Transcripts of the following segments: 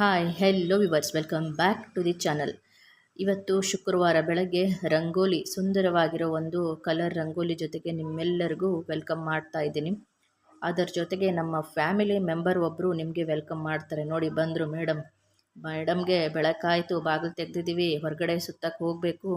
Hi hello viewers welcome back to the channel ಇವತ್ತು ಶುಕ್ರವಾರ ಬೆಳಗ್ಗೆ ರಂಗೋಲಿ, ಸುಂದರವಾಗಿರೋ ಒಂದು ಕಲರ್ ರಂಗೋಲಿ ಜೊತೆಗೆ ನಿಮ್ಮೆಲ್ಲರಿಗೂ ವೆಲ್ಕಮ್ ಮಾಡ್ತಾ ಇದ್ದೀನಿ. ಅದರ ಜೊತೆಗೆ ನಮ್ಮ ಫ್ಯಾಮಿಲಿ ಮೆಂಬರ್ ಒಬ್ಬರು ನಿಮಗೆ ವೆಲ್ಕಮ್ ಮಾಡ್ತಾರೆ. ನೋಡಿ, ಬಂದರು ಮೇಡಮ್ ಮೇಡಮ್ಗೆ ಬೆಳಕಾಯಿತು, ಬಾಗಿಲು ತೆಗೆದಿದ್ದೀವಿ, ಹೊರಗಡೆ ಸುತ್ತಕ್ಕೆ ಹೋಗಬೇಕು.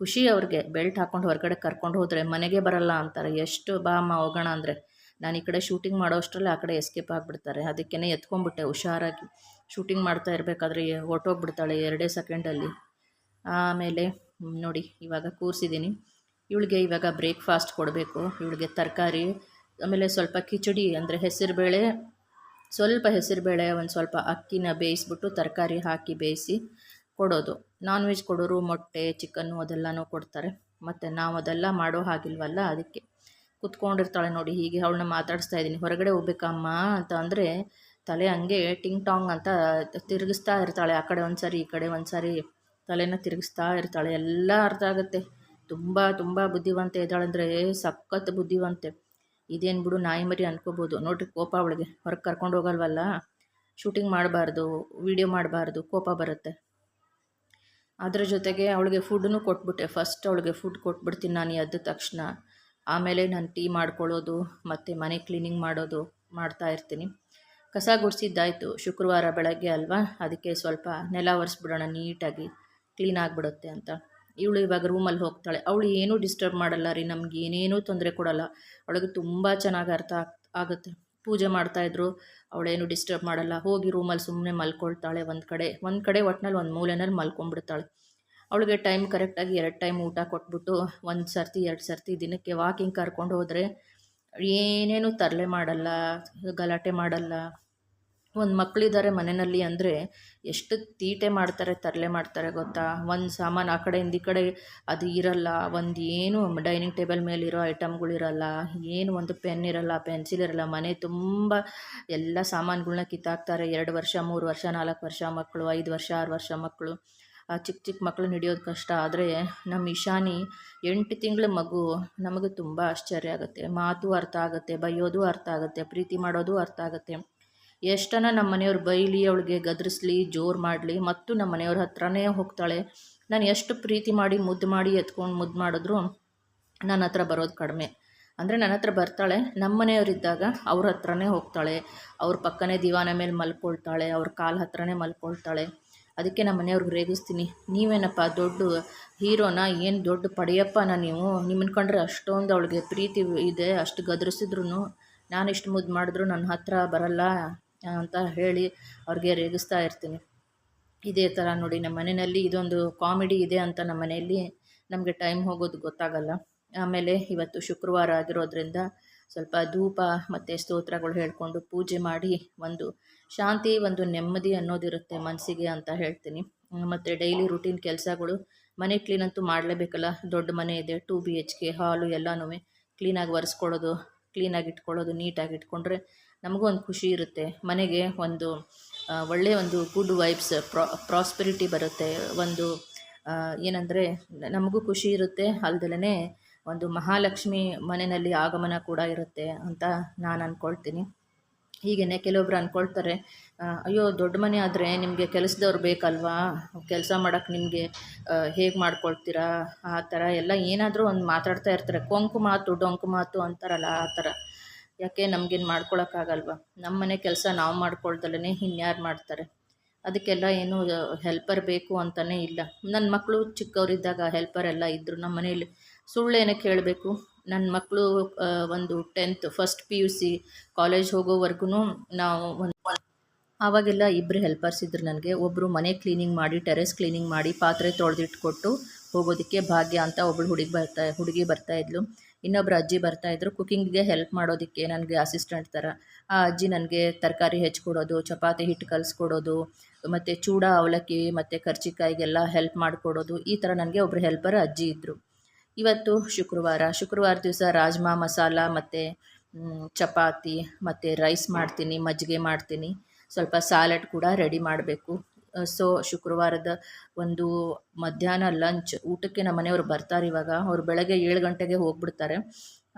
ಖುಷಿ ಅವ್ರಿಗೆ ಬೆಲ್ಟ್ ಹಾಕ್ಕೊಂಡು ಹೊರಗಡೆ ಕರ್ಕೊಂಡು ಹೋದರೆ ಮನೆಗೆ ಬರಲ್ಲ ಅಂತಾರೆ. ಎಷ್ಟು ಬಾ ಅಮ್ಮ ಹೋಗೋಣ ಅಂದರೆ. ನಾನು ಈ ಕಡೆ ಶೂಟಿಂಗ್ ಮಾಡೋ ಅಷ್ಟರಲ್ಲಿ ಆ ಕಡೆ ಎಸ್ಕೇಪ್ ಆಗಿಬಿಡ್ತಾರೆ. ಅದಕ್ಕೇ ಎತ್ಕೊಂಡ್ಬಿಟ್ಟೆ, ಹುಷಾರಾಗಿ. ಶೂಟಿಂಗ್ ಮಾಡ್ತಾ ಇರಬೇಕಾದ್ರೆ ಹೊರ್ಟೋಗ್ಬಿಡ್ತಾಳೆ ಎರಡೇ ಸೆಕೆಂಡಲ್ಲಿ ಆಮೇಲೆ ನೋಡಿ, ಇವಾಗ ಕೂರಿಸಿದ್ದೀನಿ. ಇವಳಿಗೆ ಇವಾಗ ಬ್ರೇಕ್ಫಾಸ್ಟ್ ಕೊಡಬೇಕು. ಇವಳಿಗೆ ತರಕಾರಿ, ಆಮೇಲೆ ಸ್ವಲ್ಪ ಕಿಚಡಿ, ಅಂದರೆ ಹೆಸರುಬೇಳೆ ಸ್ವಲ್ಪ ಹೆಸರುಬೇಳೆ ಒಂದು ಸ್ವಲ್ಪ ಅಕ್ಕಿನ ಬೇಯಿಸ್ಬಿಟ್ಟು ತರಕಾರಿ ಹಾಕಿ ಬೇಯಿಸಿ ಕೊಡೋದು. ನಾನ್ ವೆಜ್ ಕೊಡೋರು ಮೊಟ್ಟೆ ಚಿಕನ್ನು ಅದೆಲ್ಲನೂ ಕೊಡ್ತಾರೆ. ಮತ್ತು ನಾವು ಅದೆಲ್ಲ ಮಾಡೋ ಹಾಗಿಲ್ವಲ್ಲ ಅದಕ್ಕೆ. ಕುತ್ಕೊಂಡಿರ್ತಾಳೆ ನೋಡಿ, ಹೀಗೆ ಅವಳನ್ನ ಮಾತಾಡಿಸ್ತಾ ಇದ್ದೀನಿ. ಹೊರಗಡೆ ಹೋಗ್ಬೇಕಮ್ಮ ಅಂತ ಅಂದರೆ, ತಲೆ ಹಂಗೆ ಟಿಂಗ್ ಟಾಂಗ್ ಅಂತ ತಿರುಗಿಸ್ತಾ ಇರ್ತಾಳೆ. ಆ ಕಡೆ ಒಂದು ಸಾರಿ ಈ ಕಡೆ ಒಂದು ಸಾರಿ ತಲೆನ ತಿರುಗಿಸ್ತಾ ಇರ್ತಾಳೆ. ಎಲ್ಲ ಅರ್ಥ ಆಗುತ್ತೆ. ತುಂಬ ತುಂಬ ಬುದ್ಧಿವಂತೆ ಇದ್ದಾಳಂದರೆ ಸಖತ್ ಬುದ್ಧಿವಂತೆ. ಇದೇನು ಬಿಡು, ನಾಯಿ ಮರಿ ಅನ್ಕೋಬೋದು. ನೋಡ್ರಿ ಕೋಪ ಅವಳಿಗೆ. ಹೊರಗೆ ಕರ್ಕೊಂಡು ಹೋಗಲ್ವಲ್ಲ? ಶೂಟಿಂಗ್ ಮಾಡಬಾರ್ದು, ವಿಡಿಯೋ ಮಾಡಬಾರ್ದು, ಕೋಪ ಬರುತ್ತೆ. ಅದರ ಜೊತೆಗೆ ಅವಳಿಗೆ ಫುಡ್ಡನ್ನು ಕೊಟ್ಬಿಟ್ಟೆ. ಫಸ್ಟ್ ಅವಳಿಗೆ ಫುಡ್ ಕೊಟ್ಬಿಡ್ತೀನಿ ನಾನು ಎದ್ದ ತಕ್ಷಣ. ಆಮೇಲೆ ನಾನು ಟೀ ಮಾಡ್ಕೊಳ್ಳೋದು, ಮತ್ತು ಮನೆ ಕ್ಲೀನಿಂಗ್ ಮಾಡೋದು ಮಾಡ್ತಾ ಇರ್ತೀನಿ. ಕಸ ಗುಡಿಸಿದ್ದಾಯಿತು, ಶುಕ್ರವಾರ ಬೆಳಗ್ಗೆ ಅಲ್ವಾ? ಅದಕ್ಕೆ ಸ್ವಲ್ಪ ನೆಲ ಒರೆಸ್ಬಿಡೋಣ, ನೀಟಾಗಿ ಕ್ಲೀನ್ ಆಗಿಬಿಡುತ್ತೆ ಅಂತ. ಇವಳು ಇವಾಗ ರೂಮಲ್ಲಿ ಹೋಗ್ತಾಳೆ. ಅವಳು ಏನೂ ಡಿಸ್ಟರ್ಬ್ ಮಾಡಲ್ಲ ರೀ, ನಮ್ಗೆ ಏನೇನೂ ತೊಂದರೆ ಕೊಡಲ್ಲ. ಅವಳಿಗೆ ತುಂಬ ಚೆನ್ನಾಗಿ ಅರ್ಥ ಆಗ್, ಆಗುತ್ತೆ. ಪೂಜೆ ಮಾಡ್ತಾಯಿದ್ರು ಅವಳೇನು ಡಿಸ್ಟರ್ಬ್ ಮಾಡಲ್ಲ. ಹೋಗಿ ರೂಮಲ್ಲಿ ಸುಮ್ಮನೆ ಮಲ್ಕೊಳ್ತಾಳೆ ಒಂದು ಕಡೆ. ಒಂದು ಕಡೆ ಒಟ್ಟಿನಲ್ಲಿ ಒಂದು ಮೂಲೆನಲ್ಲಿ ಮಲ್ಕೊಂಡ್ಬಿಡ್ತಾಳೆ. ಅವಳಿಗೆ ಟೈಮ್ ಕರೆಕ್ಟಾಗಿ ಎರಡು ಟೈಮ್ ಊಟ ಕೊಟ್ಬಿಟ್ಟು ಒಂದು ಸರ್ತಿ, ಎರಡು ಸರ್ತಿ ದಿನಕ್ಕೆ ವಾಕಿಂಗ್ ಕರ್ಕೊಂಡು ಹೋದರೆ ಏನೇನು ತರಲೆ ಮಾಡಲ್ಲ, ಗಲಾಟೆ ಮಾಡಲ್ಲ. ಒಂದು ಮಕ್ಕಳಿದ್ದಾರೆ ಮನೆಯಲ್ಲಿ ಅಂದರೆ ಎಷ್ಟು ತೀಟೆ ಮಾಡ್ತಾರೆ, ತರಲೆ ಮಾಡ್ತಾರೆ ಗೊತ್ತಾ? ಒಂದು ಸಾಮಾನು ಆ ಕಡೆಯಿಂದ ಈ ಕಡೆ ಅದು ಇರಲ್ಲ, ಒಂದು ಏನು ಡೈನಿಂಗ್ ಟೇಬಲ್ ಮೇಲಿರೋ ಐಟಮ್ಗಳಿರಲ್ಲ ಏನು ಒಂದು ಪೆನ್ ಇರಲ್ಲ ಪೆನ್ಸಿಲ್ ಇರಲ್ಲ, ಮನೆ ತುಂಬ ಎಲ್ಲ ಸಾಮಾನುಗಳನ್ನ ಕಿತ್ತಾಕ್ತಾರೆ. ಎರಡು ವರ್ಷ, ಮೂರು ವರ್ಷ, ನಾಲ್ಕು ವರ್ಷ ಮಕ್ಕಳು ಐದು ವರ್ಷ, ಆರು ವರ್ಷ ಮಕ್ಕಳು ಚಿಕ್ಕ ಚಿಕ್ಕ ಮಕ್ಕಳನ್ನ ಹಿಡಿಯೋದು ಕಷ್ಟ. ಆದರೆ ನಮ್ಮ ಇಶಾನಿ ಎಂಟು ತಿಂಗಳ ಮಗು ನಮಗೆ ತುಂಬ ಆಶ್ಚರ್ಯ ಆಗುತ್ತೆ. ಮಾತು ಅರ್ಥ ಆಗುತ್ತೆ, ಬೈಯೋದು ಅರ್ಥ ಆಗುತ್ತೆ, ಪ್ರೀತಿ ಮಾಡೋದು ಅರ್ಥ ಆಗುತ್ತೆ. ಎಷ್ಟನ ನಮ್ಮ ಮನೆಯವ್ರು ಬೈಲಿ, ಅವಳಿಗೆ ಗದರಿಸ್ಲಿ, ಜೋರು ಮಾಡಲಿ, ಮತ್ತು ನಮ್ಮ ಮನೆಯವ್ರ ಹತ್ರನೇ ಹೋಗ್ತಾಳೆ. ನಾನು ಎಷ್ಟು ಪ್ರೀತಿ ಮಾಡಿ, ಮುದ್ದು ಮಾಡಿ ಎತ್ಕೊಂಡು ಮುದ್ದು ಮಾಡಿದ್ರು ನನ್ನ ಹತ್ರ ಬರೋದು ಕಡಿಮೆ. ಅಂದರೆ ನನ್ನ ಹತ್ರ ಬರ್ತಾಳೆ, ನಮ್ಮ ಮನೆಯವರಿದ್ದಾಗ ಅವ್ರ ಹತ್ರನೇ ಹೋಗ್ತಾಳೆ. ಅವ್ರ ಪಕ್ಕನೇ ದಿವಾನ ಮೇಲೆ ಮಲ್ಕೊಳ್ತಾಳೆ, ಅವ್ರ ಕಾಲ ಹತ್ರನೇ ಮಲ್ಕೊಳ್ತಾಳೆ. ಅದಕ್ಕೆ ನಮ್ಮ ಮನೆಯವ್ರಿಗೆ ರೇಗಿಸ್ತೀನಿ. ನೀವೇನಪ್ಪ ದೊಡ್ಡ ಹೀರೋನ? ಏನು ದೊಡ್ಡ ಪಡೆಯಪ್ಪನ ನೀವು? ನಿಮ್ಮನ್ನ ಕಂಡ್ರೆ ಅಷ್ಟೊಂದು ಅವಳಿಗೆ ಪ್ರೀತಿ ಇದೆ, ಅಷ್ಟು ಗದರಿಸಿದ್ರು ನಾನು ಇಷ್ಟು ಮುದ್ದು ಮಾಡಿದ್ರು ನನ್ನ ಹತ್ರ ಬರಲ್ಲ ಅಂತ ಹೇಳಿ ಅವ್ರಿಗೆ ರೇಗಿಸ್ತಾ ಇರ್ತೀನಿ. ಇದೇ ಥರ ನೋಡಿ, ನಮ್ಮ ಮನೆಯಲ್ಲಿ ಇದೊಂದು ಕಾಮಿಡಿ ಇದೆ ಅಂತ ನಮ್ಮ ಮನೆಯಲ್ಲಿ ನಮಗೆ ಟೈಮ್ ಹೋಗೋದು ಗೊತ್ತಾಗಲ್ಲ. ಆಮೇಲೆ ಇವತ್ತು ಶುಕ್ರವಾರ ಆಗಿರೋದ್ರಿಂದ ಸ್ವಲ್ಪ ಧೂಪ ಮತ್ತು ಸ್ತೋತ್ರಗಳು ಹೇಳಿಕೊಂಡು ಪೂಜೆ ಮಾಡಿ ಒಂದು ಶಾಂತಿ, ಒಂದು ನೆಮ್ಮದಿ ಅನ್ನೋದಿರುತ್ತೆ ಮನಸ್ಸಿಗೆ ಅಂತ ಹೇಳ್ತೀನಿ. ಮತ್ತು ಡೈಲಿ ರುಟೀನ್ ಕೆಲಸಗಳು, ಮನೆ ಕ್ಲೀನ್ ಅಂತೂ ಮಾಡಲೇಬೇಕಲ್ಲ. ದೊಡ್ಡ ಮನೆ ಇದೆ ಟು ಬಿ ಎಚ್ ಕೆ ಹಾಲು ಎಲ್ಲನೂ ಕ್ಲೀನಾಗಿ ಒರೆಸ್ಕೊಳ್ಳೋದು ಕ್ಲೀನಾಗಿ ಇಟ್ಕೊಳ್ಳೋದು ನೀಟಾಗಿ ಇಟ್ಕೊಂಡ್ರೆ ನಮಗೂ ಒಂದು ಖುಷಿ ಇರುತ್ತೆ. ಮನೆಗೆ ಒಂದು ಒಳ್ಳೆಯ ಒಂದು ಗುಡ್ ವೈಬ್ಸ್ ಪ್ರಾ ಪ್ರಾಸ್ಪೆರಿಟಿ ಬರುತ್ತೆ. ಒಂದು ಏನಂದರೆ ನಮಗೂ ಖುಷಿ ಇರುತ್ತೆ. ಅಲ್ದಲೇ ಒಂದು ಮಹಾಲಕ್ಷ್ಮಿ ಮನೆಯಲ್ಲಿ ಆಗಮನ ಕೂಡ ಇರುತ್ತೆ ಅಂತ ನಾನು ಅಂದ್ಕೊಳ್ತೀನಿ ಹೀಗೇ ಕೆಲವೊಬ್ರು ಅಂದ್ಕೊಳ್ತಾರೆ ಅಯ್ಯೋ, ದೊಡ್ಡ ಮನೆ ಆದರೆ ನಿಮಗೆ ಕೆಲಸದವ್ರು ಬೇಕಲ್ವಾ? ಕೆಲಸ ಮಾಡೋಕ್ಕೆ ನಿಮಗೆ ಹೇಗೆ ಮಾಡ್ಕೊಳ್ತೀರಾ? ಆ ಥರ ಎಲ್ಲ ಏನಾದರೂ ಒಂದು ಮಾತಾಡ್ತಾ ಇರ್ತಾರೆ. ಕೊಂಕು ಮಾತು, ಡೊಂಕು ಮಾತು ಅಂತಾರಲ್ಲ ಆ ಥರ ಯಾಕೆ ನಮಗೇನು ಮಾಡ್ಕೊಳಕ್ಕಾಗಲ್ವಾ? ನಮ್ಮ ಮನೆ ಕೆಲಸ ನಾವು ಮಾಡ್ಕೊಳ್ದಲ್ಲೇ ಇನ್ಯಾರು ಮಾಡ್ತಾರೆ? ಅದಕ್ಕೆಲ್ಲ ಏನು ಹೆಲ್ಪರ್ ಬೇಕು ಅಂತಲೇ ಇಲ್ಲ. ನನ್ನ ಮಕ್ಕಳು ಚಿಕ್ಕವರಿದ್ದಾಗ ಹೆಲ್ಪರ್ ಎಲ್ಲ ಇದ್ದರು ನಮ್ಮ ಮನೆಯಲ್ಲಿ ಸುಳ್ಳೇನಕ್ಕೆ ಹೇಳಬೇಕು ನನ್ನ ಮಕ್ಕಳು ಒಂದು tenth first P U C college ಹೋಗೋವರೆಗೂ ನಾವು ಒಂದು ಆವಾಗೆಲ್ಲ ಇಬ್ಬರು ಹೆಲ್ಪರ್ಸ್ ಇದ್ದರು ನನಗೆ. ಒಬ್ಬರು ಮನೆ ಕ್ಲೀನಿಂಗ್ ಮಾಡಿ ಟೆರೆಸ್ ಕ್ಲೀನಿಂಗ್ ಮಾಡಿ, ಪಾತ್ರೆ ತೊಳೆದಿಟ್ಕೊಟ್ಟು ಹೋಗೋದಕ್ಕೆ ಭಾಗ್ಯ ಅಂತ ಒಬ್ಬಳು ಹುಡುಗಿ ಬರ್ತಾ, ಹುಡುಗಿ ಬರ್ತಾಯಿದ್ಲು ಇನ್ನೊಬ್ರು ಅಜ್ಜಿ ಬರ್ತಾಯಿದ್ರು ಕುಕ್ಕಿಂಗಿಗೆ ಹೆಲ್ಪ್ ಮಾಡೋದಕ್ಕೆ ನನಗೆ ಅಸಿಸ್ಟೆಂಟ್ ಥರ ಆ ಅಜ್ಜಿ ನನಗೆ ತರಕಾರಿ ಹೆಚ್ಚಿಕೊಡೋದು ಚಪಾತಿ ಹಿಟ್ಟು ಕಲಿಸ್ಕೊಡೋದು, ಮತ್ತು ಚೂಡ ಅವಲಕ್ಕಿ, ಮತ್ತು ಕರ್ಚಿಕಾಯಿಗೆಲ್ಲ ಹೆಲ್ಪ್ ಮಾಡಿಕೊಡೋದು. ಈ ಥರ ನನಗೆ ಒಬ್ಬರು ಹೆಲ್ಪರ್ ಅಜ್ಜಿ ಇದ್ದರು ಇವತ್ತು ಶುಕ್ರವಾರ. ಶುಕ್ರವಾರ ದಿವಸ ರಾಜ್ಮಾ ಮಸಾಲ ಮತ್ತು ಚಪಾತಿ ಮತ್ತು ರೈಸ್ ಮಾಡ್ತೀನಿ, ಮಜ್ಜಿಗೆ ಮಾಡ್ತೀನಿ. ಸ್ವಲ್ಪ ಸ್ಯಾಲಡ್ ಕೂಡ ರೆಡಿ ಮಾಡಬೇಕು. ಸೊ ಶುಕ್ರವಾರದ ಒಂದು ಮಧ್ಯಾಹ್ನ ಲಂಚ್ ಊಟಕ್ಕೆ ನಮ್ಮ ಮನೆಯವರು ಬರ್ತಾರೆ ಇವಾಗ. ಅವ್ರು ಬೆಳಗ್ಗೆ ಏಳು ಗಂಟೆಗೆ ಹೋಗ್ಬಿಡ್ತಾರೆ.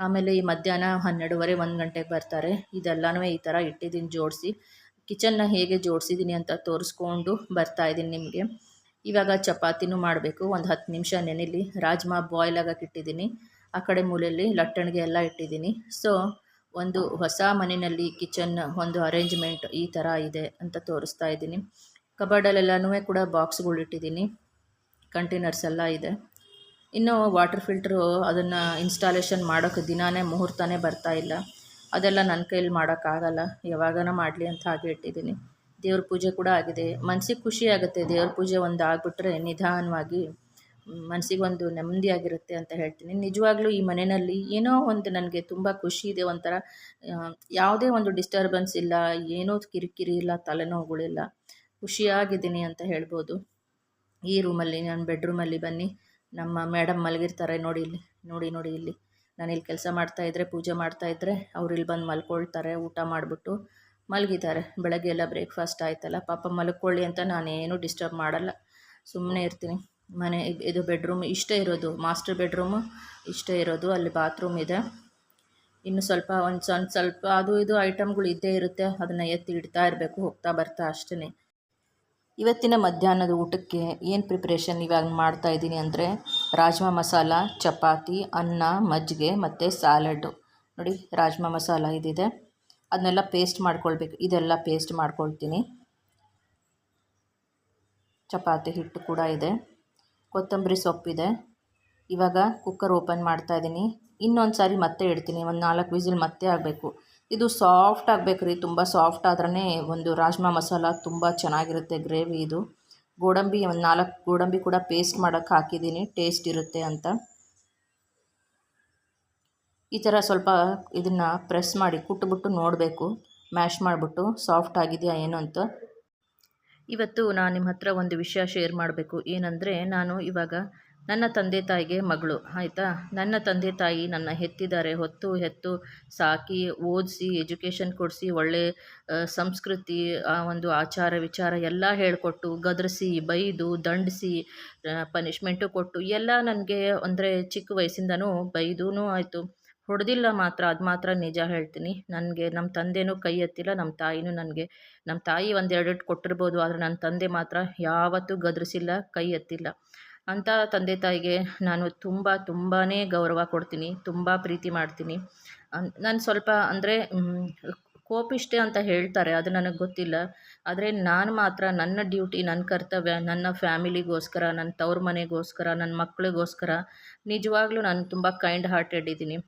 ಆಮೇಲೆ ಈ ಮಧ್ಯಾಹ್ನ ಹನ್ನೆರಡುವರೆ ಒಂದು ಗಂಟೆಗೆ ಬರ್ತಾರೆ. ಇದೆಲ್ಲನೂ ಈ ಥರ ಇಟ್ಟಿದ್ದೀನಿ ಜೋಡಿಸಿ. ಕಿಚನ್ನ ಹೇಗೆ ಜೋಡಿಸಿದ್ದೀನಿ ಅಂತ ತೋರಿಸ್ಕೊಂಡು ಬರ್ತಾ ಇದ್ದೀನಿ ನಿಮಗೆ. ಇವಾಗ ಚಪಾತಿನೂ ಮಾಡಬೇಕು. ಒಂದು ಹತ್ತು ನಿಮಿಷ ನೆನೆಲಿ. ರಾಜ್ಮಾ ಬಾಯ್ಲ್ ಆಗಕ್ಕೆ ಇಟ್ಟಿದ್ದೀನಿ. ಆ ಕಡೆ ಮೂಲೆಯಲ್ಲಿ ಲಟ್ಟಣಿಗೆ ಎಲ್ಲ ಇಟ್ಟಿದ್ದೀನಿ. ಸೊ ಒಂದು ಹೊಸ ಮನೆಯಲ್ಲಿ ಕಿಚನ್ ಒಂದು ಅರೇಂಜ್ಮೆಂಟ್ ಈ ಥರ ಇದೆ ಅಂತ ತೋರಿಸ್ತಾ ಇದ್ದೀನಿ. ಕಬಾರ್ಡಲ್ಲೆಲ್ಲನೂ ಕೂಡ ಬಾಕ್ಸ್ಗಳು ಇಟ್ಟಿದ್ದೀನಿ. ಕಂಟೈನರ್ಸ್ ಎಲ್ಲ ಇದೆ. ಇನ್ನು ವಾಟರ್ ಫಿಲ್ಟ್ರು ಅದನ್ನು ಇನ್ಸ್ಟಾಲೇಷನ್ ಮಾಡೋಕ್ಕೆ ದಿನಾನೇ, ಮುಹೂರ್ತನೇ ಬರ್ತಾ ಇಲ್ಲ. ಅದೆಲ್ಲ ನನ್ನ ಕೈಯಲ್ಲಿ ಮಾಡೋಕ್ಕಾಗಲ್ಲ ಯಾವಾಗನ ಮಾಡಲಿ ಅಂತ ಹಾಗೆ ಇಟ್ಟಿದ್ದೀನಿ. ದೇವ್ರ ಪೂಜೆ ಕೂಡ ಆಗಿದೆ. ಮನ್ಸಿಗೆ ಖುಷಿ ಆಗುತ್ತೆ. ದೇವ್ರ ಪೂಜೆ ಒಂದು ಆಗಿಬಿಟ್ರೆ ನಿಧಾನವಾಗಿ ಮನಸ್ಸಿಗೆ ಒಂದು ನೆಮ್ಮದಿಯಾಗಿರುತ್ತೆ ಅಂತ ಹೇಳ್ತೀನಿ. ನಿಜವಾಗ್ಲೂ ಈ ಮನೆಯಲ್ಲಿ ಏನೋ ಒಂದು ನನಗೆ ತುಂಬ ಖುಷಿ ಇದೆ. ಒಂಥರ ಯಾವುದೇ ಒಂದು ಡಿಸ್ಟರ್ಬೆನ್ಸ್ ಇಲ್ಲ. ಏನೋ ಕಿರಿಕಿರಿ ಇಲ್ಲ. ತಲೆನೋವುಗಳಿಲ್ಲ. ಖುಷಿಯಾಗಿದ್ದೀನಿ ಅಂತ ಹೇಳ್ಬೋದು. ಈ ರೂಮಲ್ಲಿ ನಾನು ಬೆಡ್ರೂಮಲ್ಲಿ ಬನ್ನಿ. ನಮ್ಮ ಮೇಡಮ್ ಮಲಗಿರ್ತಾರೆ ನೋಡಿ ಇಲ್ಲಿ, ನೋಡಿ ನೋಡಿ ಇಲ್ಲಿ. ನಾನು ಇಲ್ಲಿ ಕೆಲಸ ಮಾಡ್ತಾಯಿದ್ರೆ ಪೂಜೆ ಮಾಡ್ತಾಯಿದ್ರೆ ಅವ್ರು ಇಲ್ಲಿ ಬಂದು ಮಲ್ಕೊಳ್ತಾರೆ, ಊಟ ಮಾಡಿಬಿಟ್ಟು. ಮಲಗಿದ್ದಾರೆ. ಬೆಳಗ್ಗೆ ಎಲ್ಲ ಬ್ರೇಕ್ಫಾಸ್ಟ್ ಆಯ್ತಲ್ಲ. ಪಾಪ ಮಲ್ಕೊಳ್ಳಿ ಅಂತ ನಾನೇನು ಡಿಸ್ಟರ್ಬ್ ಮಾಡಲ್ಲ. ಸುಮ್ಮನೆ ಇರ್ತೀನಿ. ಮನೆ ಇದು ಬೆಡ್ರೂಮ್ ಇಷ್ಟೇ ಇರೋದು. ಮಾಸ್ಟರ್ ಬೆಡ್ರೂಮು ಇಷ್ಟೇ ಇರೋದು. ಅಲ್ಲಿ ಬಾತ್ರೂಮ್ ಇದೆ. ಇನ್ನು ಸ್ವಲ್ಪ ಒಂದು ಸ್ವಲ್ಪ ಸ್ವಲ್ಪ ಅದು ಇದು ಐಟಮ್ಗಳು ಇದ್ದೇ ಇರುತ್ತೆ. ಅದನ್ನು ಎತ್ತಿ ಇಡ್ತಾ ಇರಬೇಕು. ಹೋಗ್ತಾ ಬರ್ತಾ ಅಷ್ಟೇ ಇವತ್ತಿನ ಮಧ್ಯಾಹ್ನದ ಊಟಕ್ಕೆ ಏನು ಪ್ರಿಪ್ರೇಷನ್ ಇವಾಗ ಮಾಡ್ತಾ ಇದ್ದೀನಿ ಅಂದರೆ ರಾಜ್ಮಾ ಮಸಾಲ, ಚಪಾತಿ, ಅನ್ನ, ಮಜ್ಜಿಗೆ ಮತ್ತು ಸ್ಯಾಲಡ್ಡು ನೋಡಿ, ರಾಜ್ಮಾ ಮಸಾಲ ಇದಿದೆ. ಅದನ್ನೆಲ್ಲ ಪೇಸ್ಟ್ ಮಾಡ್ಕೊಳ್ಬೇಕು. ಇದೆಲ್ಲ ಪೇಸ್ಟ್ ಮಾಡ್ಕೊಳ್ತೀನಿ. ಚಪಾತಿ ಹಿಟ್ಟು ಕೂಡ ಇದೆ. ಕೊತ್ತಂಬರಿ ಸೊಪ್ಪಿದೆ ಇವಾಗ ಕುಕ್ಕರ್ ಓಪನ್ ಮಾಡ್ತಾ ಇದ್ದೀನಿ. ಇನ್ನೊಂದು ಸಾರಿ ಮತ್ತೆ ಇಡ್ತೀನಿ. ಒಂದು ನಾಲ್ಕು ವಿಸಿಲ್ ಮತ್ತೆ ಆಗಬೇಕು. ಇದು ಸಾಫ್ಟ್ ಆಗಬೇಕು ರೀ. ತುಂಬ ಸಾಫ್ಟ್ ಆದ್ರೇ ಒಂದು ರಾಜ್ಮಾ ಮಸಾಲ ತುಂಬ ಚೆನ್ನಾಗಿರುತ್ತೆ ಗ್ರೇವಿ ಇದು. ಗೋಡಂಬಿ ಒಂದು ನಾಲ್ಕು ಗೋಡಂಬಿ ಕೂಡ ಪೇಸ್ಟ್ ಮಾಡೋಕ್ಕೆ ಹಾಕಿದ್ದೀನಿ. ಟೇಸ್ಟ್ ಇರುತ್ತೆ ಅಂತ. ಈ ಥರ ಸ್ವಲ್ಪ ಇದನ್ನು ಪ್ರೆಸ್ ಮಾಡಿ ಕುಟ್ಟುಬಿಟ್ಟು ನೋಡಬೇಕು. ಮ್ಯಾಶ್ ಮಾಡಿಬಿಟ್ಟು ಸಾಫ್ಟ್ ಆಗಿದೆಯಾ ಏನು ಅಂತ. ಇವತ್ತು ನಾನು ನಿಮ್ಮ ಹತ್ರ ಒಂದು ವಿಷಯ ಶೇರ್ ಮಾಡಬೇಕು. ಏನಂದರೆ ನಾನು ಇವಾಗ ನನ್ನ ತಂದೆ ತಾಯಿಗೆ ಮಗಳು. ಆಯಿತಾ? ನನ್ನ ತಂದೆ ತಾಯಿ ನನ್ನ ಹೆತ್ತಿದ್ದಾರೆ. ಹೊತ್ತು ಹೆತ್ತು ಸಾಕಿ, ಓದಿಸಿ, ಎಜುಕೇಷನ್ ಕೊಡಿಸಿ, ಒಳ್ಳೆ ಸಂಸ್ಕೃತಿ, ಆ, ಒಂದು ಆಚಾರ ವಿಚಾರ ಎಲ್ಲ ಹೇಳಿಕೊಟ್ಟು ಗದರಿಸಿ, ಬೈದು, ದಂಡಿಸಿ ಪನಿಷ್ಮೆಂಟು ಕೊಟ್ಟು ಎಲ್ಲ ನನಗೆ ಅಂದರೆ ಚಿಕ್ಕ ವಯಸ್ಸಿಂದನೂ ಬೈದೂ ಆಯಿತು. ಹೊಡೆದಿಲ್ಲ ಮಾತ್ರ, ಅದು ಮಾತ್ರ ನಿಜ ಹೇಳ್ತೀನಿ. ನನಗೆ ನಮ್ಮ ತಂದೆನೂ ಕೈ ಎತ್ತಿಲ್ಲ ನಮ್ಮ ತಾಯಿನೂ ನನಗೆ ನಮ್ಮ ತಾಯಿ ಒಂದೆರಡು ಕೊಟ್ಟಿರ್ಬೋದು, ಆದರೆ ನನ್ನ ತಂದೆ ಮಾತ್ರ ಯಾವತ್ತೂ ಗದರಿಸಿಲ್ಲ, ಕೈ ಎತ್ತಿಲ್ಲ. ಅಂತ ತಂದೆ ತಾಯಿಗೆ ನಾನು ತುಂಬ ತುಂಬಾ ಗೌರವ ಕೊಡ್ತೀನಿ, ತುಂಬ ಪ್ರೀತಿ ಮಾಡ್ತೀನಿ. ನಾನು ಸ್ವಲ್ಪ ಅಂದರೆ ಕೋಪಿಷ್ಟೆ ಅಂತ ಹೇಳ್ತಾರೆ, ಅದು ನನಗೆ ಗೊತ್ತಿಲ್ಲ. ಆದರೆ ನಾನು ಮಾತ್ರ ನನ್ನ ಡ್ಯೂಟಿ ನನ್ನ ಕರ್ತವ್ಯ, ನನ್ನ ಫ್ಯಾಮಿಲಿಗೋಸ್ಕರ ನನ್ನ ತವ್ರ ಮನೆಗೋಸ್ಕರ ನನ್ನ ಮಕ್ಕಳಿಗೋಸ್ಕರ ನಿಜವಾಗ್ಲೂ ನಾನು ತುಂಬ ಕೈಂಡ್ ಹಾರ್ಟೆಡ್ ಇದ್ದೀನಿ.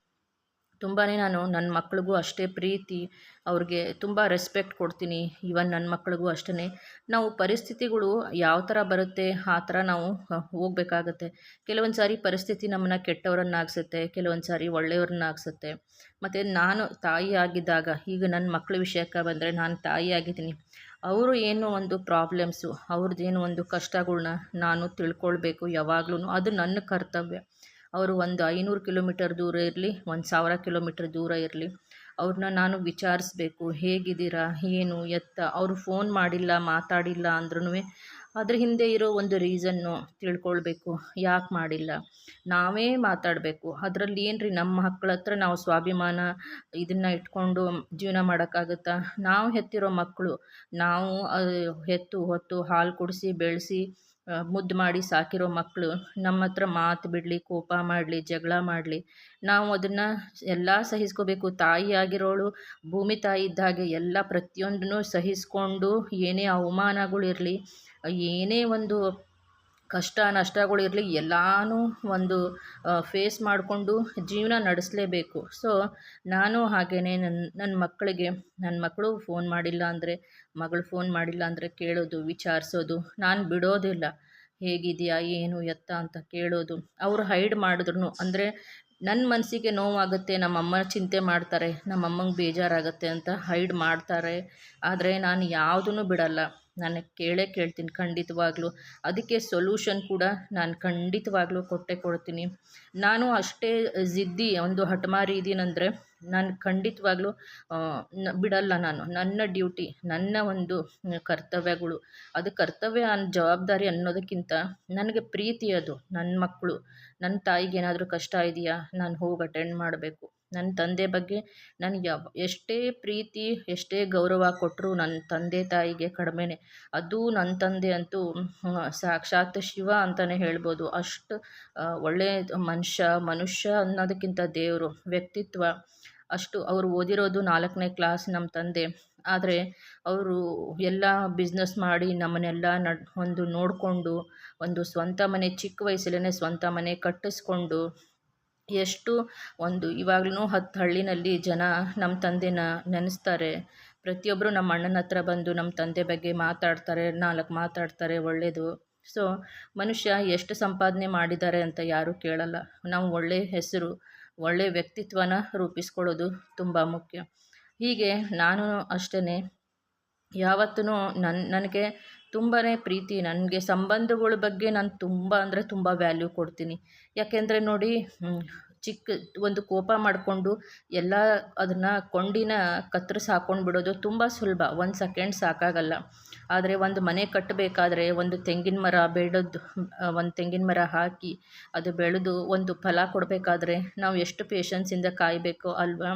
ತುಂಬಾ ನಾನು ನನ್ನ ಮಕ್ಳಿಗೂ ಅಷ್ಟೇ ಪ್ರೀತಿ, ಅವ್ರಿಗೆ ತುಂಬ ರೆಸ್ಪೆಕ್ಟ್ ಕೊಡ್ತೀನಿ. ಇವನ್ ನನ್ನ ಮಕ್ಳಿಗೂ ಅಷ್ಟೇ ನಾವು ಪರಿಸ್ಥಿತಿಗಳು ಯಾವ ಥರ ಬರುತ್ತೆ, ಆ ಥರ ನಾವು ಹೋಗಬೇಕಾಗತ್ತೆ. ಕೆಲವೊಂದು ಸಾರಿ ಪರಿಸ್ಥಿತಿ ನಮ್ಮನ್ನು ಕೆಟ್ಟವರನ್ನಾಗ್ಸುತ್ತೆ, ಕೆಲವೊಂದು ಸಾರಿ ಒಳ್ಳೆಯವ್ರನ್ನಾಗ್ಸುತ್ತೆ. ಮತ್ತು ನಾನು ತಾಯಿ ಆಗಿದ್ದಾಗ, ಈಗ ನನ್ನ ಮಕ್ಕಳ ವಿಷಯಕ್ಕೆ ಬಂದರೆ ನಾನು ತಾಯಿ ಆಗಿದ್ದೀನಿ. ಅವರು ಏನು ಒಂದು ಪ್ರಾಬ್ಲಮ್ಸು ಅವ್ರದ್ದೇನು ಒಂದು ಕಷ್ಟಗಳನ್ನ ನಾನು ತಿಳ್ಕೊಳ್ಬೇಕು ಯಾವಾಗ್ಲೂ ಅದು ನನ್ನ ಕರ್ತವ್ಯ. ಅವರು ಒಂದು ಐನೂರು ಕಿಲೋಮೀಟರ್ ದೂರ ಇರಲಿ, ಒಂದು ಸಾವಿರ ಕಿಲೋಮೀಟರ್ ದೂರ ಇರಲಿ. ಅವ್ರನ್ನ ನಾನು ವಿಚಾರಿಸ್ಬೇಕು, ಹೇಗಿದ್ದೀರಾ, ಏನು, ಎತ್ತ, ಅವರು ಫೋನ್ ಮಾಡಿಲ್ಲ, ಮಾತಾಡಿಲ್ಲ ಅಂದ್ರೂ ಅದ್ರ ಹಿಂದೆ ಇರೋ ಒಂದು ರೀಸನ್ನು ತಿಳ್ಕೊಳ್ಬೇಕು. ಯಾಕೆ ಮಾಡಿಲ್ಲ? ನಾವೇ ಮಾತಾಡಬೇಕು. ಅದರಲ್ಲಿ ಏನು ರೀ ನಮ್ಮ ಮಕ್ಕಳ ಹತ್ರ ನಾವು ಸ್ವಾಭಿಮಾನ, ಇದನ್ನು ಇಟ್ಕೊಂಡು ಜೀವನ ಮಾಡೋಕ್ಕಾಗುತ್ತಾ? ನಾವು ಹೆತ್ತಿರೋ ಮಕ್ಕಳು ನಾವು ಹೆತ್ತು, ಹೊತ್ತು ಹಾಲು ಕುಡಿಸಿ, ಬೆಳೆಸಿ ಮುದ್ದು ಮಾಡಿ ಸಾಕಿರೋ ಮಕ್ಕಳು ನಮ್ಮ ಹತ್ರ ಮಾತು ಬಿಡಲಿ, ಕೋಪ ಮಾಡಲಿ, ಜಗಳ ಮಾಡಲಿ. ನಾವು ಅದನ್ನು ಎಲ್ಲ ಸಹಿಸ್ಕೋಬೇಕು. ತಾಯಿ ಆಗಿರೋಳು, ಭೂಮಿ ತಾಯಿ ಇದ್ದ ಹಾಗೆ ಎಲ್ಲ ಪ್ರತಿಯೊಂದನ್ನು ಸಹಿಸ್ಕೊಂಡು ಏನೇ ಅವಮಾನಗಳಿರಲಿ ಏನೇ ಒಂದು ಕಷ್ಟ ನಷ್ಟಗಳು ಇರಲಿ, ಎಲ್ಲನೂ ಒಂದು ಫೇಸ್ ಮಾಡಿಕೊಂಡು ಜೀವನ ನಡೆಸಲೇಬೇಕು. ಸೊ ನಾನು ಹಾಗೆಯೇ ನನ್ನ ನನ್ನ ಮಕ್ಕಳಿಗೆ ನನ್ನ ಮಕ್ಕಳು ಫೋನ್ ಮಾಡಿಲ್ಲ ಅಂದರೆ, ಮಗಳು ಫೋನ್ ಮಾಡಿಲ್ಲ ಅಂದರೆ ಕೇಳೋದು, ವಿಚಾರಿಸೋದು, ನಾನು ಬಿಡೋದಿಲ್ಲ. ಹೇಗಿದೆಯಾ, ಏನು ಎತ್ತ ಅಂತ ಕೇಳೋದು. ಅವರು ಹೈಡ್ ಮಾಡಿದ್ರು ಅಂದರೆ ನನ್ನ ಮನಸ್ಸಿಗೆ ನೋವಾಗುತ್ತೆ, ನಮ್ಮಮ್ಮ ಚಿಂತೆ ಮಾಡ್ತಾರೆ, ನಮ್ಮಮ್ಮಂಗೆ ಬೇಜಾರಾಗುತ್ತೆ ಅಂತ ಹೈಡ್ ಮಾಡ್ತಾರೆ. ಆದರೆ ನಾನು ಯಾವುದೂ ಬಿಡಲ್ಲ. ನಾನು ಕೇಳೇ ಕೇಳ್ತೀನಿ, ಖಂಡಿತವಾಗ್ಲೂ. ಅದಕ್ಕೆ ಸೊಲ್ಯೂಷನ್ ಕೂಡ ನಾನು ಖಂಡಿತವಾಗ್ಲೂ ಕೊಟ್ಟೆ ಕೊಡ್ತೀನಿ. ನಾನು ಅಷ್ಟೇ ಜಿದ್ದಿ, ಒಂದು ಹಠಮಾರಿ ಇದ್ದೀನಂದರೆ ನಾನು ಖಂಡಿತವಾಗ್ಲೂ ಬಿಡಲ್ಲ ನಾನು. ನನ್ನ ಡ್ಯೂಟಿ ನನ್ನ ಒಂದು ಕರ್ತವ್ಯಗಳು. ಅದು ಕರ್ತವ್ಯ ಜವಾಬ್ದಾರಿ ಅನ್ನೋದಕ್ಕಿಂತ ನನಗೆ ಪ್ರೀತಿ ಅದು. ನನ್ನ ಮಕ್ಕಳು, ನನ್ನ ತಾಯಿಗೆ ಏನಾದರೂ ಕಷ್ಟ ಇದೆಯಾ, ನಾನು ಹೋಗಿ ಅಟೆಂಡ್ ಮಾಡಬೇಕು. ನನ್ನ ತಂದೆ ಬಗ್ಗೆ ನಾನು ಯಾವ, ಎಷ್ಟೇ ಪ್ರೀತಿ, ಎಷ್ಟೇ ಗೌರವ ಕೊಟ್ಟರು ನನ್ನ ತಂದೆ ತಾಯಿಗೆ ಕಡಿಮೆನೆ. ಅದು ನನ್ನ ತಂದೆ ಅಂತೂ ಸಾಕ್ಷಾತ್ ಶಿವ ಅಂತಲೇ ಹೇಳ್ಬೋದು. ಅಷ್ಟು ಒಳ್ಳೆಯ ಮನುಷ್ಯ ಮನುಷ್ಯ ಅನ್ನೋದಕ್ಕಿಂತ ದೇವರು, ವ್ಯಕ್ತಿತ್ವ. ಅಷ್ಟು ಅವರು ಓದಿರೋದು ನಾಲ್ಕನೇ ಕ್ಲಾಸ್ ನಮ್ಮ ತಂದೆ. ಆದರೆ ಅವರು ಎಲ್ಲ ಬಿಸ್ನೆಸ್ ಮಾಡಿ ನಮ್ಮನ್ನೆಲ್ಲ ನಡ್, ಒಂದು ನೋಡಿಕೊಂಡು, ಒಂದು ಸ್ವಂತ ಮನೆ, ಚಿಕ್ಕ ವಯಸ್ಸಲ್ಲೇ ಸ್ವಂತ ಮನೆ ಕಟ್ಟಿಸ್ಕೊಂಡು ಎಷ್ಟು ಒಂದು ಇವಾಗ್ಲೂ ಹತ್ತು ಹಳ್ಳಿನಲ್ಲಿ ಜನ ನಮ್ಮ ತಂದೆನ ನೆನೆಸ್ತಾರೆ. ಪ್ರತಿಯೊಬ್ಬರು ನಮ್ಮ ಅಣ್ಣನ ಹತ್ರ ಬಂದು ನಮ್ಮ ತಂದೆ ಬಗ್ಗೆ ಮಾತಾಡ್ತಾರೆ, ನಾಲ್ಕು ಮಾತಾಡ್ತಾರೆ ಒಳ್ಳೆಯದು ಸೊ ಮನುಷ್ಯ ಎಷ್ಟು ಸಂಪಾದನೆ ಮಾಡಿದ್ದಾರೆ ಅಂತ ಯಾರೂ ಕೇಳಲ್ಲ. ನಾವು ಒಳ್ಳೆಯ ಹೆಸರು ಒಳ್ಳೆಯ ವ್ಯಕ್ತಿತ್ವನ ರೂಪಿಸ್ಕೊಳ್ಳೋದು ತುಂಬ ಮುಖ್ಯ. ಹೀಗೆ ನಾನು ಅಷ್ಟೇ ಯಾವತ್ತೂ ನನ್ನ ನನಗೆ ತುಂಬಾ ಪ್ರೀತಿ. ನನಗೆ ಸಂಬಂಧಗಳ ಬಗ್ಗೆ ನಾನು ತುಂಬ ಅಂದರೆ ತುಂಬ ವ್ಯಾಲ್ಯೂ ಕೊಡ್ತೀನಿ. ಯಾಕೆಂದರೆ ನೋಡಿ ಚಿಕ್ಕ ಒಂದು ಕೋಪ ಮಾಡಿಕೊಂಡು ಎಲ್ಲ ಅದನ್ನು ಕೊಂಡಿನ ಕತ್ತರಿಸಿ ಹಾಕೊಂಡು ಬಿಡೋದು ತುಂಬ ಸುಲಭ. ಒಂದು ಸೆಕೆಂಡ್ ಸಾಕಾಗಲ್ಲ. ಆದರೆ ಒಂದು ಮನೆ ಕಟ್ಟಬೇಕಾದ್ರೆ ಒಂದು ತೆಂಗಿನ ಮರ ಬೆಳೆದು ಒಂದು ತೆಂಗಿನ ಮರ ಹಾಕಿ ಅದು ಬೆಳೆದು ಒಂದು ಫಲ ಕೊಡಬೇಕಾದ್ರೆ ನಾವು ಎಷ್ಟು ಪೇಷನ್ಸಿಂದ ಕಾಯಬೇಕು ಅಲ್ವಾ?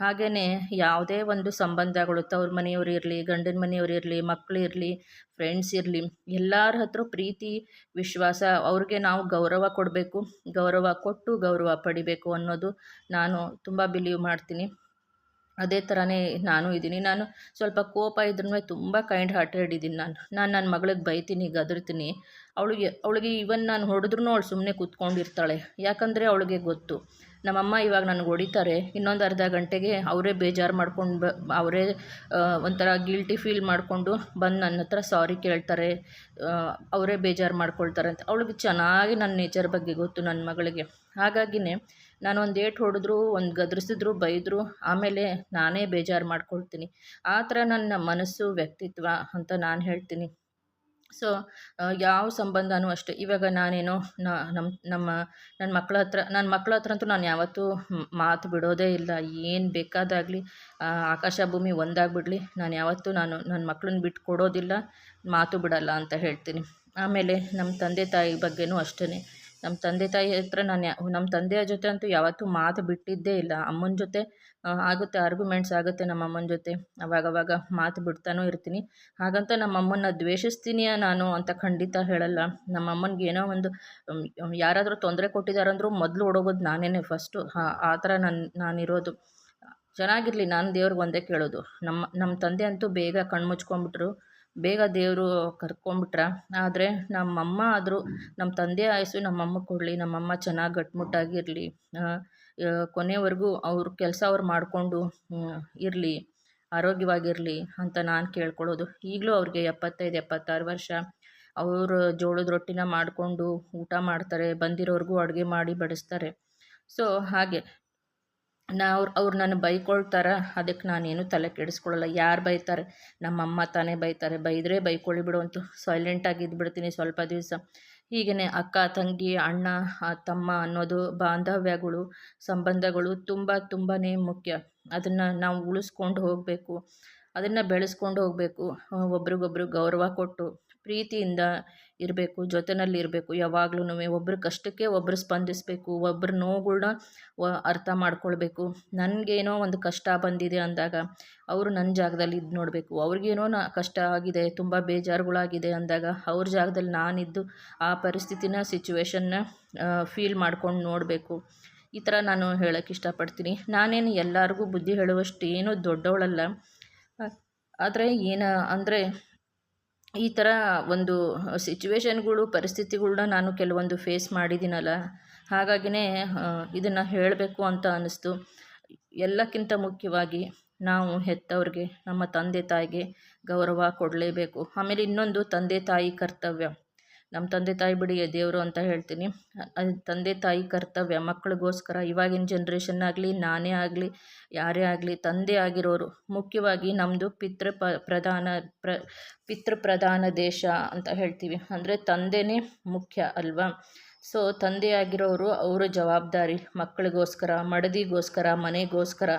ಹಾಗೆಯೇ ಯಾವುದೇ ಒಂದು ಸಂಬಂಧಗಳು ತವ್ರ ಮನೆಯವ್ರು ಇರಲಿ, ಗಂಡನ ಮನೆಯವ್ರು ಇರಲಿ ಮಕ್ಕಳು ಇರಲಿ, ಫ್ರೆಂಡ್ಸ್ ಇರಲಿ, ಎಲ್ಲರ ಹತ್ರ ಪ್ರೀತಿ, ವಿಶ್ವಾಸ ಅವ್ರಿಗೆ ನಾವು ಗೌರವ ಕೊಡಬೇಕು, ಗೌರವ ಕೊಟ್ಟು ಗೌರವ ಪಡಿಬೇಕು ಅನ್ನೋದು ನಾನು ತುಂಬ ಬಿಲೀವ್ ಮಾಡ್ತೀನಿ. ಅದೇ ಥರನೇ ನಾನು ಇದ್ದೀನಿ. ನಾನು ಸ್ವಲ್ಪ ಕೋಪ ಇದ್ರೂ ತುಂಬ ಕೈಂಡ್ ಹಾರ್ಟೆಡ್ ಇದ್ದೀನಿ ನಾನು. ನಾನು ನನ್ನ ಮಗಳಿಗೆ ಬೈತೀನಿ, ಗದರ್ತೀನಿ. ಅವಳಿಗೆ ಅವಳಿಗೆ ಇವನ್ ನಾನು ಹೊಡೆದ್ರೂ ಅವಳು ಸುಮ್ಮನೆ ಕೂತ್ಕೊಂಡಿರ್ತಾಳೆ. ಯಾಕಂದರೆ ಅವಳಿಗೆ ಗೊತ್ತು. ನಮ್ಮಮ್ಮ ಇವಾಗ ನನಗೆ ಹೊಡಿತಾರೆ. ಇನ್ನೊಂದು ಅರ್ಧ ಗಂಟೆಗೆ ಅವರೇ ಬೇಜಾರು ಮಾಡ್ಕೊಂಡು ಅವರೇ ಒಂಥರ ಗಿಲ್ಟಿ ಫೀಲ್ ಮಾಡಿಕೊಂಡು ಬಂದು ನನ್ನ ಹತ್ರ ಸಾರಿ ಕೇಳ್ತಾರೆ. ಅವರೇ ಬೇಜಾರು ಮಾಡ್ಕೊಳ್ತಾರೆ ಅಂತ. ಅವಳಿಗೆ ಚೆನ್ನಾಗಿ ನನ್ನ ನೇಚರ್ ಬಗ್ಗೆ ಗೊತ್ತು ನನ್ನ ಮಗಳಿಗೆ. ಹಾಗಾಗಿನೇ ನಾನು ಒಂದು ಏಟು ಹೊಡೆದ್ರು, ಒಂದು ಗದರಿಸಿದ್ರು, ಬೈದರು, ಆಮೇಲೆ ನಾನೇ ಬೇಜಾರು ಮಾಡ್ಕೊಳ್ತೀನಿ. ಆ ಥರ ನನ್ನ ಮನಸ್ಸು ವ್ಯಕ್ತಿತ್ವ ಅಂತ ನಾನು ಹೇಳ್ತೀನಿ. ಸೊ ಯಾವ ಸಂಬಂಧನೂ ಅಷ್ಟೇ. ಇವಾಗ ನಾನೇನೋ ನಮ್ಮ ನಮ್ಮ ನನ್ನ ಮಕ್ಕಳ ಹತ್ರ ನನ್ನ ಮಕ್ಕಳ ಹತ್ರ ಅಂತೂ ನಾನು ಯಾವತ್ತೂ ಮಾತು ಬಿಡೋದೇ ಇಲ್ಲ. ಏನು ಬೇಕಾದಾಗಲಿ ಆಕಾಶ ಭೂಮಿ ಒಂದಾಗ್ಬಿಡಲಿ. ನಾನು ಯಾವತ್ತೂ ನಾನು ನನ್ನ ಮಕ್ಕಳನ್ನ ಬಿಟ್ಟು ಕೊಡೋದಿಲ್ಲ ಮಾತು ಬಿಡಲ್ಲ ಅಂತ ಹೇಳ್ತೀನಿ. ಆಮೇಲೆ ನಮ್ಮ ತಂದೆ ತಾಯಿ ಬಗ್ಗೆಯೂ ಅಷ್ಟೇ ನಮ್ಮ ತಂದೆ ತಾಯಿ ಹತ್ರ ನಾನು ಯಾ, ನಮ್ಮ ತಂದೆಯ ಜೊತೆ ಅಂತೂ ಯಾವತ್ತೂ ಮಾತು ಬಿಟ್ಟಿದ್ದೇ ಇಲ್ಲ. ಅಮ್ಮನ ಜೊತೆ ಆಗುತ್ತೆ ಆರ್ಗ್ಯುಮೆಂಟ್ಸ್ ಆಗುತ್ತೆ ನಮ್ಮ ಅಮ್ಮನ ಜೊತೆ. ಅವಾಗವಾಗ ಮಾತು ಬಿಡ್ತಾನೂ ಇರ್ತೀನಿ. ಹಾಗಂತ ನಮ್ಮ ಅಮ್ಮನ್ನ ದ್ವೇಷಿಸ್ತೀನಿಯಾ ನಾನು ಅಂತ ಖಂಡಿತ ಹೇಳಲ್ಲ. ನಮ್ಮ ಅಮ್ಮನಿಗೆ ಏನೋ ಒಂದು ಯಾರಾದರೂ ತೊಂದರೆ ಕೊಟ್ಟಿದ್ದಾರಂದ್ರೂ ಮೊದಲು ಓಡೋಗೋದು ನಾನೇ ಫಸ್ಟು ಆ ಥರ ನನ್ನ ನಾನಿರೋದು. ಚೆನ್ನಾಗಿರಲಿ, ನಾನು ದೇವ್ರಿಗೆ ಒಂದೇ ಕೇಳೋದು. ನಮ್ಮ ನಮ್ಮ ತಂದೆ ಅಂತೂ ಬೇಗ ಕಣ್ಣು ಮುಚ್ಕೊಂಡ್ಬಿಟ್ರು ಬೇಗ ದೇವರು ಕರ್ಕೊಂಬಿಟ್ರ ಆದರೆ ನಮ್ಮಮ್ಮ ಆದರೂ ನಮ್ಮ ತಂದೆ ಆಯಸ್ಸು ನಮ್ಮಮ್ಮ ಕೊಡಲಿ, ನಮ್ಮಮ್ಮ ಚೆನ್ನಾಗಿ ಗಟ್ಟಿಮುಟ್ಟಾಗಿರಲಿ ಕೊನೆವರೆಗೂ ಅವ್ರ ಕೆಲಸ ಅವ್ರು ಮಾಡಿಕೊಂಡು ಇರಲಿ, ಆರೋಗ್ಯವಾಗಿರಲಿ ಅಂತ ನಾನು ಕೇಳ್ಕೊಳ್ಳೋದು. ಈಗಲೂ ಅವ್ರಿಗೆ ಎಪ್ಪತ್ತೈದು, ಎಪ್ಪತ್ತಾರು ವರ್ಷ. ಅವರು ಜೋಳದ ರೊಟ್ಟಿನ ಮಾಡಿಕೊಂಡು ಊಟ ಮಾಡ್ತಾರೆ, ಬಂದಿರೋರಿಗೂ ಅಡುಗೆ ಮಾಡಿ ಬಡಿಸ್ತಾರೆ. ಸೊ, ಹಾಗೆ. ನಾ ಅವ್ರು ಅವ್ರು ನನ್ನ ಬೈಕೊಳ್ತಾರೆ ಅದಕ್ಕೆ ನಾನೇನು ತಲೆ ಕೆಡಿಸ್ಕೊಳ್ಳಲ್ಲ ಯಾರು ಬೈತಾರೆ? ನಮ್ಮಮ್ಮ ತಾನೇ ಬೈತಾರೆ. ಬೈದರೆ ಬೈಕೊಳ್ಳಿ ಬಿಡು ಅಂತೂ ಸೈಲೆಂಟಾಗಿ ಇದ್ಬಿಡ್ತೀನಿ ಸ್ವಲ್ಪ ದಿವಸ. ಹೀಗೇ ಅಕ್ಕ, ತಂಗಿ, ಅಣ್ಣ ತಮ್ಮ ಅನ್ನೋದು ಬಾಂಧವ್ಯಗಳು, ಸಂಬಂಧಗಳು ತುಂಬ ತುಂಬಾ ಮುಖ್ಯ. ಅದನ್ನು ನಾವು ಉಳಿಸ್ಕೊಂಡು ಹೋಗಬೇಕು. ಅದನ್ನು ಬೆಳೆಸ್ಕೊಂಡು ಹೋಗಬೇಕು. ಒಬ್ರಿಗೊಬ್ರು ಗೌರವ ಕೊಟ್ಟು, ಪ್ರೀತಿಯಿಂದ ಇರಬೇಕು ಜೊತೆಯಲ್ಲಿರಬೇಕು ಯಾವಾಗ್ಲೂ ಒಬ್ಬರ ಕಷ್ಟಕ್ಕೆ ಒಬ್ಬರು ಸ್ಪಂದಿಸಬೇಕು ಒಬ್ಬರ ನೋವುಗಳ್ನ ಅರ್ಥ ಮಾಡ್ಕೊಳ್ಬೇಕು. ನನಗೇನೋ ಒಂದು ಕಷ್ಟ ಬಂದಿದೆ ಅಂದಾಗ ಅವರು ನನ್ನ ಜಾಗದಲ್ಲಿ ಇದು ನೋಡಬೇಕು. ಅವ್ರಿಗೇನೋ ನ ಕಷ್ಟ ಆಗಿದೆ, ತುಂಬ ಬೇಜಾರುಗಳಾಗಿದೆ ಅಂದಾಗ ಅವ್ರ ಜಾಗದಲ್ಲಿ ನಾನಿದ್ದು ಆ ಪರಿಸ್ಥಿತಿನ ಸಿಚುವೇಶನ್ನ ಫೀಲ್ ಮಾಡ್ಕೊಂಡು ನೋಡಬೇಕು. ಈ ಥರ ನಾನು ಹೇಳೋಕ್ಕೆ ಇಷ್ಟಪಡ್ತೀನಿ. ನಾನೇನು ಎಲ್ಲರಿಗೂ ಬುದ್ಧಿ ಹೇಳುವಷ್ಟು ಏನೂ ದೊಡ್ಡವಳಲ್ಲ ಆದರೆ ಏನು, ಅಂದರೆ ಈ ಥರ ಒಂದು ಸಿಚುವೇಶನ್ಗಳು ಪರಿಸ್ಥಿತಿಗಳ್ನ ನಾನು ಕೆಲವೊಂದು ಫೇಸ್ ಮಾಡಿದ್ದೀನಲ್ಲ, ಹಾಗಾಗಿನೇ ಇದನ್ನು ಹೇಳಬೇಕು ಅಂತ ಅನ್ನಿಸ್ತು. ಎಲ್ಲಕ್ಕಿಂತ ಮುಖ್ಯವಾಗಿ ನಾವು ಹೆತ್ತವ್ರಿಗೆ, ನಮ್ಮ ತಂದೆ ತಾಯಿಗೆ ಗೌರವ ಕೊಡಲೇಬೇಕು. ಆಮೇಲೆ ಇನ್ನೊಂದು ತಂದೆ ತಾಯಿ ಕರ್ತವ್ಯ. ನಮ್ಮ ತಂದೆ ತಾಯಿ ಬಿಡಿ ದೇವರು ಅಂತ ಹೇಳ್ತೀನಿ. ತಂದೆ ತಾಯಿ ಕರ್ತವ್ಯ, ಮಕ್ಕಳಿಗೋಸ್ಕರ ಇವಾಗಿನ ಜನ್ರೇಷನ್ನಾಗಲಿ ನಾನೇ ಆಗಲಿ, ಯಾರೇ ಆಗಲಿ, ತಂದೆ ಆಗಿರೋರು. ಮುಖ್ಯವಾಗಿ ನಮ್ಮದು ಪಿತೃ ಪ ಪ್ರಧಾನ ಪ್ರ ಪಿತೃ ಪ್ರಧಾನ ದೇಶ ಅಂತ ಹೇಳ್ತೀವಿ. ಅಂದರೆ ತಂದೆನೇ ಮುಖ್ಯ ಅಲ್ವಾ? ಸೊ ತಂದೆಯಾಗಿರೋರು ಅವರ ಜವಾಬ್ದಾರಿ. ಮಕ್ಕಳಿಗೋಸ್ಕರ, ಮಡದಿಗೋಸ್ಕರ, ಮನೆಗೋಸ್ಕರ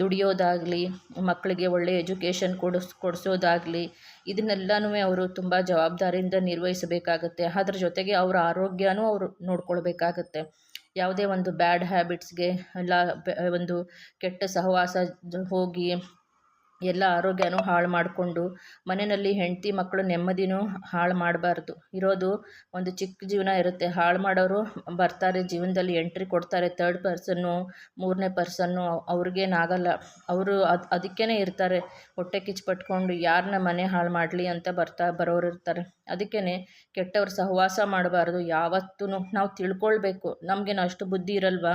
ದುಡಿಯೋದಾಗಲಿ, ಮಕ್ಕಳಿಗೆ ಒಳ್ಳೆಯ ಎಜುಕೇಷನ್ ಕೊಡಿಸ್, ಕೊಡಿಸೋದಾಗಲಿ ಇದನ್ನೆಲ್ಲನೂ ಅವರು ತುಂಬ ಜವಾಬ್ದಾರಿಯಿಂದ ನಿರ್ವಹಿಸಬೇಕಾಗತ್ತೆ. ಅದ್ರ ಜೊತೆಗೆ ಅವರ ಆರೋಗ್ಯನೂ ಅವರು ನೋಡ್ಕೊಳ್ಬೇಕಾಗತ್ತೆ. ಯಾವುದೇ ಒಂದು ಬ್ಯಾಡ್ ಹ್ಯಾಬಿಟ್ಸ್ಗೆ ಎಲ್ಲ ಒಂದು ಕೆಟ್ಟ ಸಹವಾಸ ಹೋಗಿ ಎಲ್ಲ ಆರೋಗ್ಯನೂ ಹಾಳು ಮಾಡಿಕೊಂಡು ಮನೆಯಲ್ಲಿ ಹೆಂಡತಿ ಮಕ್ಕಳು ನೆಮ್ಮದಿನೂ ಹಾಳು ಮಾಡಬಾರ್ದು. ಇರೋದು ಒಂದು ಚಿಕ್ಕ ಜೀವನ ಇರುತ್ತೆ. ಹಾಳು ಮಾಡೋರು ಬರ್ತಾರೆ, ಜೀವನದಲ್ಲಿ ಎಂಟ್ರಿ ಕೊಡ್ತಾರೆ. ತರ್ಡ್ ಪರ್ಸನ್ನು ಮೂರನೇ ಪರ್ಸನ್ನು ಅವ್ರಿಗೇನಾಗಲ್ಲ ಅವರು ಅದು ಅದಕ್ಕೇ ಇರ್ತಾರೆ. ಹೊಟ್ಟೆ ಕಿಚ್ಚು ಪಟ್ಕೊಂಡು ಯಾರನ್ನ ಮನೆ ಹಾಳು ಮಾಡಲಿ ಅಂತ ಬರ್ತಾ, ಬರೋರು ಇರ್ತಾರೆ. ಅದಕ್ಕೇ ಕೆಟ್ಟವ್ರ ಸಹವಾಸ ಮಾಡಬಾರ್ದು. ಯಾವತ್ತೂ ನಾವು ತಿಳ್ಕೊಳ್ಬೇಕು. ನಮಗೇನು ಅಷ್ಟು ಬುದ್ಧಿ ಇರಲ್ವಾ?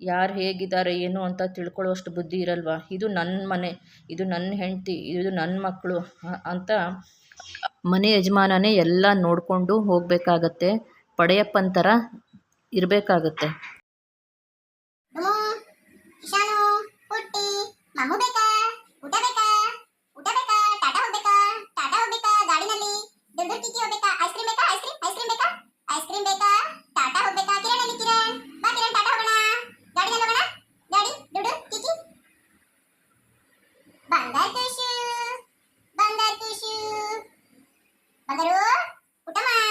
ಯಾರು ಹೇಗಿದ್ದಾರೆ, ಏನು ಅಂತ ತಿಳ್ಕೊಳ್ಳೋಷ್ಟು ಬುದ್ಧಿ ಇರಲ್ವಾ? ಇದು ನನ್ನ ಮನೆ. ಇದು ನನ್ನ ಹೆಂಡತಿ, ಇದು ನನ್ನ ಮಕ್ಕಳು, ಅಂತ ಮನೆ ಯಜಮಾನನೇ ಎಲ್ಲ ನೋಡಿಕೊಂಡು ಹೋಗಬೇಕಾಗತ್ತೆ. ಪಡೆಯಪ್ಪನ ಥರ ಇರಬೇಕಾಗತ್ತೆ. ಕಿರಣ್ ಕಿರಣ್. ಬಾ ಕಿರಣ್, ಟಾಟಾ ಹೋಗೋಣ. ಗಾಡಿನಲ್ಲಿ ಹೋಗೋಣ. ಗಾಡಿ ದುಡ್ಡು バンダイ特集バンダイ特集わかるおたまー。